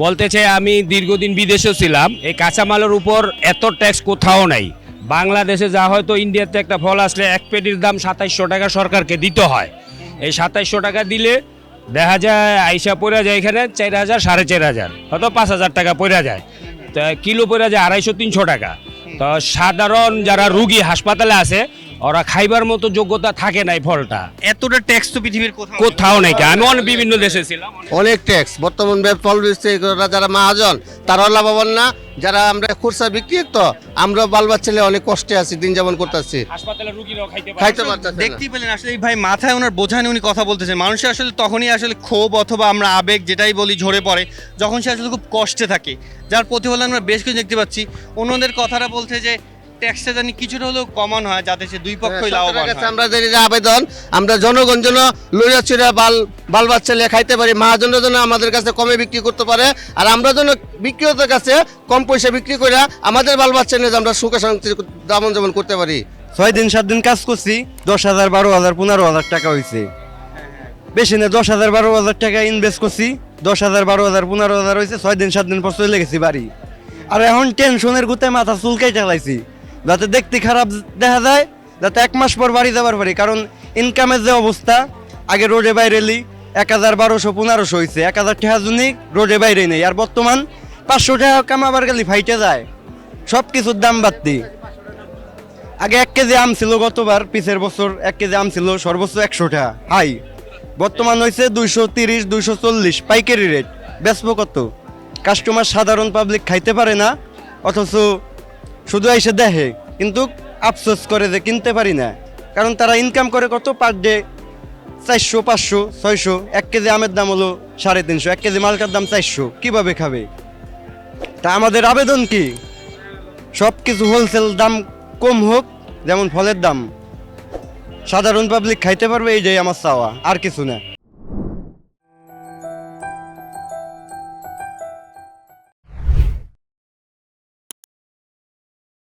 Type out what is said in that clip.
বলতেছে আমি দীর্ঘদিন বিদেশে ছিলাম। এই কাঁচামালের উপর এত ট্যাক্স কোথাও নাই। বাংলাদেশে যা হয়তো ইন্ডিয়াতে একটা ফল আসলে এক পেটির দাম সাতাইশশো টাকা সরকারকে দিতে হয়। এই সাতাইশশো টাকা দিলে দেখা যায়, আইসা পড়া যায় এখানে চার হাজার, সাড়ে চার হাজার, হয়তো পাঁচ হাজার টাকা পড়া যায়। তো কিলো পড়া যায় আড়াইশো, তিনশো টাকা। তো সাধারণ যারা রুগী হাসপাতালে আছে ওরা খাইবার মতো যোগ্যতা থাকে না এই ফলটা। এতটা ট্যাক্স তো পৃথিবীর কোথাও কোথাও নেই আমি অনেক বিভিন্ন দেশে ছিলাম। অনেক ট্যাক্স বর্তমান ফল বিক্রেতারা যারা মহাজন তারাও লাভবান না। যারা আমরা খুচরা বিক্রি তো আমরা বাল বাচ্চালে অনেক কষ্টে আছি দিন যাপন করতেছি। খাইতে পারতেছে। দেখতেই পেলেন আসলে এই ভাই মাথায় ওনার বোঝা নিয়ে উনি কথা বলতেছেন। মানুষের আসলে তখনই আসলে ক্ষোভ অথবা আমরা আবেগ যেটাই বলি ঝরে পড়ে যখন সে আসলে খুব কষ্টে থাকে। যার প্রতিফলন আমরা বেশ কিছু দেখতে পাচ্ছি। অন্যদের কথাটা বলছে যে ট্যাক্সটা জানি কিছুটা হলেও কমান হয় যাতে সে দুই পক্ষই সরকারের লাভবান হয়। আমাদের এই যে আবেদন আমরা জনগণ যেন লইয়া চুরা বাল বাল বাচ্চা লিয়ে খাইতে পারি মহাজনরা যেন আমাদের কাছে কমে বিক্রি করতে পারে আর আমরা যেন বিক্রেতার কাছে কম পয়সা বিক্রি করে আমাদের বাল বাচ্চা নিয়ে আমরা সুখে শান্তি দামন যেমন করতে পারি। ছয় দিন সাত দিন কাজ করছি দশ হাজার বারো হাজার পনেরো হাজার টাকা হয়েছে বেশি না দশ হাজার বারো হাজার টাকা ইনভেস্ট করছি দশ হাজার বারো হাজার পনেরো হাজার হয়েছে ছয় দিন সাত দিন পর চলে গেছি বাড়ি। আর এখন টেনশনের গুতে মাথা চুলকাই চালাইছি যাতে দেখতে খারাপ দেখা যায়, যাতে এক মাস পর বাড়ি যাবার পারি। কারণ ইনকামের যে অবস্থা, আগে রোডে বাইরে এলি এক হাজার বারোশো, পনেরোশো হয়েছে এক হাজার টাকা জন্য রোডে বাইরে নেই। আর বর্তমান পাঁচশো টাকা কামাবার গেলে ফাইটে যায়। সব কিছুর দাম বাড়তি। আগে এক কেজি আম ছিল গতবার, পিছের বছর এক কেজি আম ছিল সর্বোচ্চ একশো টাকা। হাই। বর্তমান হয়েছে দুইশো তিরিশ, দুইশো চল্লিশ। পাইকারি রেট বেচবো কত? কাস্টমার সাধারণ পাবলিক খাইতে পারে না, অথচ শুধু এসে দেখে, কিন্তু আফসোস করে যে কিনতে পারি না। কারণ তারা ইনকাম করে কত পার ডে চারশো, পাঁচশো, ছয়শো, এক কেজি আমের দাম হলো সাড়ে তিনশো, এক কেজি মালকার দাম চারশো, কীভাবে খাবে? তা আমাদের আবেদন কি? সব কিছু হোলসেল দাম কম হোক, যেমন ফলের দাম। সাধারণ পাবলিক খাইতে পারবে এই এইটাই আমার চাওয়া, আর কিছু না।